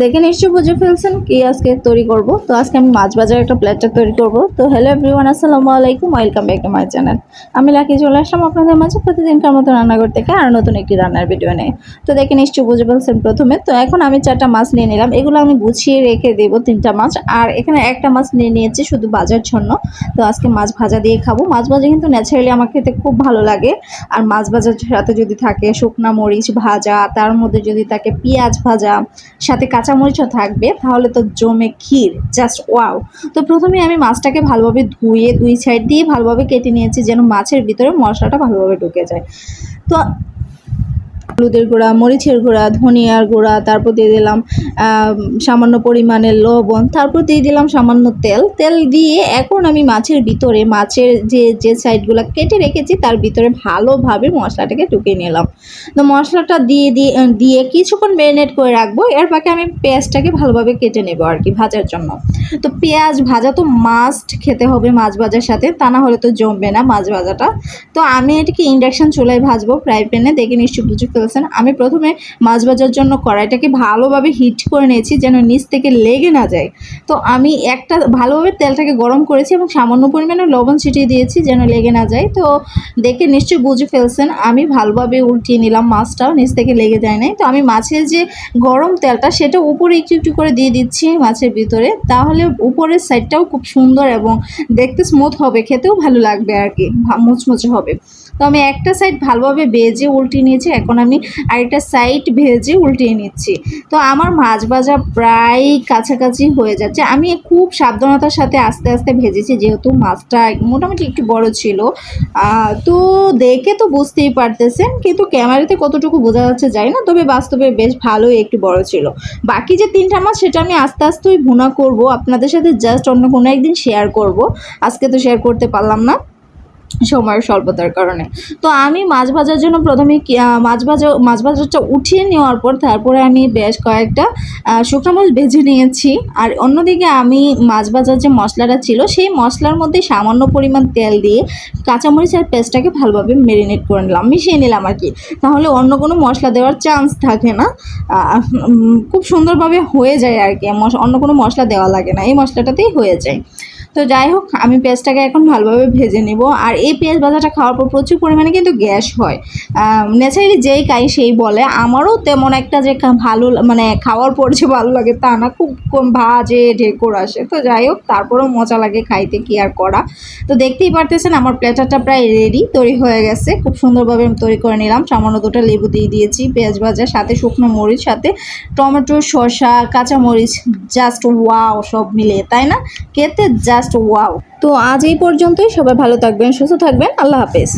দেখে নিশ্চয়ই বুঝে ফেলছেন কি আজকে তৈরি করব। তো আজকে আমি মাছ বাজার একটা প্লেটার তৈরি করব। তো হ্যালো এভরিওয়ান আসসালামু আলাইকুম welcome back to my channel আমি লাকি চলে আসলাম আপনাদের মাঝে প্রতিদিনকার মতো রান্নাঘর থেকে আর নতুন একটি রান্নার ভিডিও নেই তো দেখে নিশ্চয়ই বুঝে ফেলছেন প্রথমে। তো এখন আমি চারটা মাছ নিয়ে নিলাম। এগুলো আমি গুছিয়ে রেখে দেবো তিনটা মাছ। আর এখানে একটা মাছ নিয়ে নিয়েছি শুধু বাজার জন্য। তো আজকে মাছ ভাজা দিয়ে খাব। মাছ ভাজা কিন্তু ন্যাচারালি আমার খেতে খুব ভালো লাগে। আর মাছ ভাজার সাথে যদি থাকে শুকনা মরিচ ভাজা, তার মধ্যে যদি থাকে পেঁয়াজ ভাজা, সাথে কাঁচামরিচও থাকবে, তাহলে তো জমে ক্ষীর জাস্ট ওয়াও তো প্রথমে আমি মাছটাকে ভালোভাবে ধুয়ে দুই সাইড দিয়ে ভালোভাবে কেটে নিয়েছি, যেন মাছের ভিতরে মশলাটা ভালোভাবে ঢুকে যায়। তো হলুদের গুঁড়া, মরিচের গুঁড়া, ধনিয়ার গুঁড়া, তারপর দিয়ে দিলাম সামান্য পরিমাণে লবণ, তারপর দিয়ে দিলাম সামান্য তেল। তেল দিয়ে এখন আমি মাছের ভিতরে, মাছের যে যে সাইডগুলো কেটে রেখেছি, তার ভিতরে ভালোভাবে মশলাটাকে ঢুকিয়ে নিলাম। তো মশলাটা দিয়ে দিয়ে দিয়ে কিছুক্ষণ ম্যারিনেট করে রাখব, এর ফাঁকে আমি পেঁয়াজটাকে ভালোভাবে কেটে নেব আর কি ভাজার জন্য। তো পেঁয়াজ ভাজা তো মাস্ট খেতে হবে মাছ ভাজার সাথে, তা না হলে তো জমবে না মাছ ভাজাটা। তো আমি এটাকে ইন্ডাকশন চুলায় ভাজবো, ফ্রাই প্যানে, দেখে নিশ্চয় বুঝে ফেলছেন। আমি প্রথমে মাছ ভাজার জন্য কড়াইটাকে ভালোভাবে হিট করে নিয়েছি যেন নিচ থেকে লেগে না যায়। তো আমি একটা ভালোভাবে তেলটাকে গরম করেছি এবং সামান্য পরিমাণে লবণ ছিটিয়ে দিয়েছি যেন লেগে না যায়। তো দেখে নিশ্চয়ই বুঝে ফেলছেন, আমি ভালোভাবে উল্টিয়ে নিলাম মাছটাও, নিচ থেকে লেগে যায় নাই। তো আমি মাছের যে গরম তেলটা সেটা উপরে একটু একটু করে দিয়ে দিচ্ছি মাছের ভিতরে। তাহলে উপরের সাইডটাও খুব সুন্দর এবং দেখতে স্মুথ হবে, খেতেও ভালো লাগবে আর কি মুচমুচে হবে। তো আমি একটা সাইড ভালোভাবে ভেজে উল্টিয়ে নিয়েছি, এখন আমি আরেকটা সাইড ভেজে উল্টিয়ে নিচ্ছি। তো আমার মাছ ভাজা প্রায় কাছাকাছি হয়ে যাচ্ছে। আমি খুব সাবধানতার সাথে আস্তে আস্তে ভেজেছি, যেহেতু মাছটা মোটামুটি একটু বড় ছিল। তো দেখে তো বুঝতেই পারতেছেন, কিন্তু ক্যামেরাতে কতটুকু বোঝা যাচ্ছে যায় না, তবে বাস্তবে বেশ ভালোই একটু বড় ছিল। বাকি যে তিনটা মাছ, সেটা আমি আস্তে আস্তেই ভুনা করব। আপনাদের সাথে জাস্ট অন্য কোনো একদিন শেয়ার করব। আজকে তো শেয়ার করতে পারলাম না। সময়ের স্বল্পতার কারণে। তো আমি মাছ ভাজার জন্য প্রথমে মাছ ভাজা, মাছ ভাজাটা উঠিয়ে নেওয়ার পর তারপরে আমি বেশ কয়েকটা শুকনো মাছ ভেজে নিয়েছি। আর অন্যদিকে আমি মাছ ভাজার যে মশলাটা ছিল, সেই মশলার মধ্যে সামান্য পরিমাণ তেল দিয়ে কাঁচামরিচ আর পেস্টটাকে ভালোভাবে মেরিনেট করে নিলাম, মিশিয়ে নিলাম আর কি। তাহলে অন্য কোনো মশলা দেওয়ার চান্স থাকে না। খুব সুন্দরভাবে হয়ে যায় আর কি। অন্য কোনো মশলা দেওয়া লাগে না। এই মশলাটাতেই হয়ে যায়। তো যাই হোক, আমি পেঁয়াজটাকে এখন ভালোভাবে ভেজে নেব। আর এই পেঁয়াজ ভাজাটা খাওয়ার পর প্রচুর পরিমাণে কিন্তু গ্যাস হয়। ন্যাচারালি যেই খাই সেই বলে। আমারও তেমন একটা যে ভালো মানে খাওয়ার পর যে ভালো লাগে তা না, খুব কম ভাজে, ঢেকুর আসে। তো যাই হোক, তারপরেও মজা লাগে খাইতে, কি আর করা। তো দেখতেই পারতেছেন আমার প্লেটারটা প্রায় রেডি তৈরি হয়ে গেছে। খুব সুন্দরভাবে আমি তৈরি করে নিলাম। সামান্য দুটো লেবু দিয়ে দিয়েছি, পেঁয়াজ ভাজা সাথে শুকনো মরিচ, সাথে টমেটো, শসা, কাঁচামরিচ জাস্ট ওয়াও সব মিলিয়ে, তাই না? খেতে জাস্ট ওয়াও তো আজ এই পর্যন্তই। সবাই ভালো থাকবেন সুস্থ থাকবেন। আল্লাহ হাফেজ।